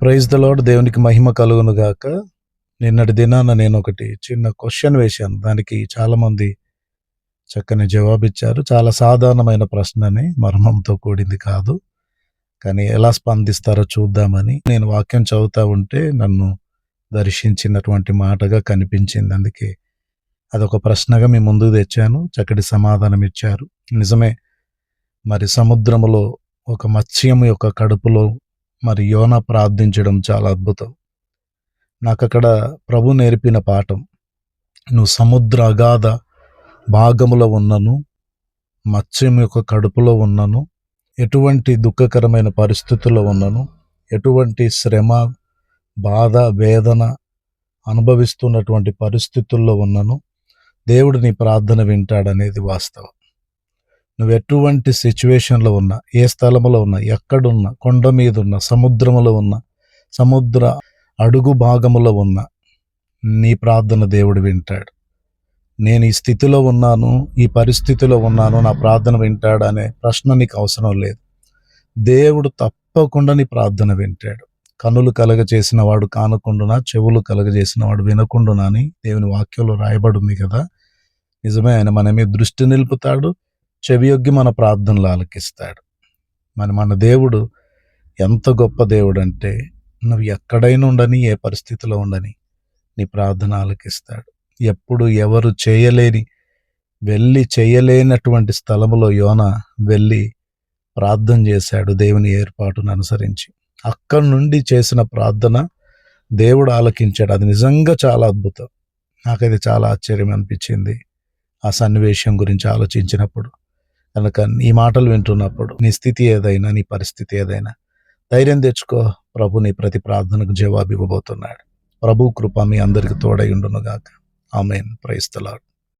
Praise the lord దేవునికి మహిమ కలుగును గాక. నిన్నటి దినాన నేను ఒకటి చిన్న క్వశ్చన్ వేశాను. దానికి చాలామంది చక్కని జవాబిచ్చారు. చాలా సాధారణమైన ప్రశ్నని మర్మంతో కూడింది కాదు. కానీ ఎలా స్పందిస్తారో చూద్దామని నేను వాక్యం చదువుతూ ఉంటే నన్ను దర్శించినటువంటి మాటగా కనిపించింది. అందుకే అదొక ప్రశ్నగా మీ ముందుకు తెచ్చాను. చక్కటి సమాధానం ఇచ్చారు నిజమే మరి సముద్రములో ఒక మత్స్యం యొక్క కడుపులో మరి యోన ప్రార్థించడం చాలా అద్భుతం. నాకు అక్కడ ప్రభు నేర్పిన పాఠం నువ్వు సముద్ర అగాధ భాగములో ఉన్నను మత్స్యం యొక్క కడుపులో ఉన్నను ఎటువంటి దుఃఖకరమైన పరిస్థితుల్లో ఉన్నను ఎటువంటి శ్రమ బాధ వేదన అనుభవిస్తున్నటువంటి పరిస్థితుల్లో ఉన్నను దేవుడు నీ ప్రార్థన వింటాడనేది వాస్తవం. నువ్వు ఎటువంటి సిచ్యువేషన్లో ఉన్నా ఏ స్థలంలో ఉన్నా ఎక్కడున్నా కొండ మీద ఉన్నా సముద్రములో ఉన్నా సముద్ర అడుగు భాగములో ఉన్నా నీ ప్రార్థన దేవుడు వింటాడు. నేను ఈ స్థితిలో ఉన్నాను ఈ పరిస్థితిలో ఉన్నాను నా ప్రార్థన వింటాడు అనే ప్రశ్న నీకు అవసరం లేదు. దేవుడు తప్పకుండా నీ ప్రార్థన వింటాడు. కనులు కలగజేసిన వాడు కానకుండా చెవులు కలగజేసిన వాడు వినకుండునా అని దేవుని వాక్యంలో రాయబడి ఉంది కదా. నిజమే ఆయన మన మీద దృష్టి నిలుపుతాడు చెవియొగ్గి మన ప్రార్థనలు ఆలకిస్తాడు మరి మన దేవుడు ఎంత గొప్ప దేవుడు అంటే నువ్వు ఎక్కడైనా ఉండని ఏ పరిస్థితిలో ఉండని నీ ప్రార్థన ఆలకిస్తాడు ఎప్పుడు ఎవరు చేయలేని వెళ్ళి చేయలేనటువంటి స్థలంలో యోన వెళ్ళి ప్రార్థన చేశాడు దేవుని ఏర్పాటును అనుసరించి. అక్కడి నుండి చేసిన ప్రార్థన దేవుడు ఆలకించాడు. అది నిజంగా చాలా అద్భుతం. నాకైతే చాలా ఆశ్చర్యం అనిపించింది ఆ సన్నివేశం గురించి ఆలోచించినప్పుడు. కనుక నీ మాటలు వింటున్నప్పుడు నీ స్థితి ఏదైనా నీ పరిస్థితి ఏదైనా ధైర్యం తెచ్చుకో. ప్రభు నీ ప్రతి ప్రార్థనకు జవాబు ఇవ్వబోతున్నాడు ప్రభు కృప మీ అందరికి తోడై ఉండునుగాక. ఆమెన్. ప్రైస్తలాడు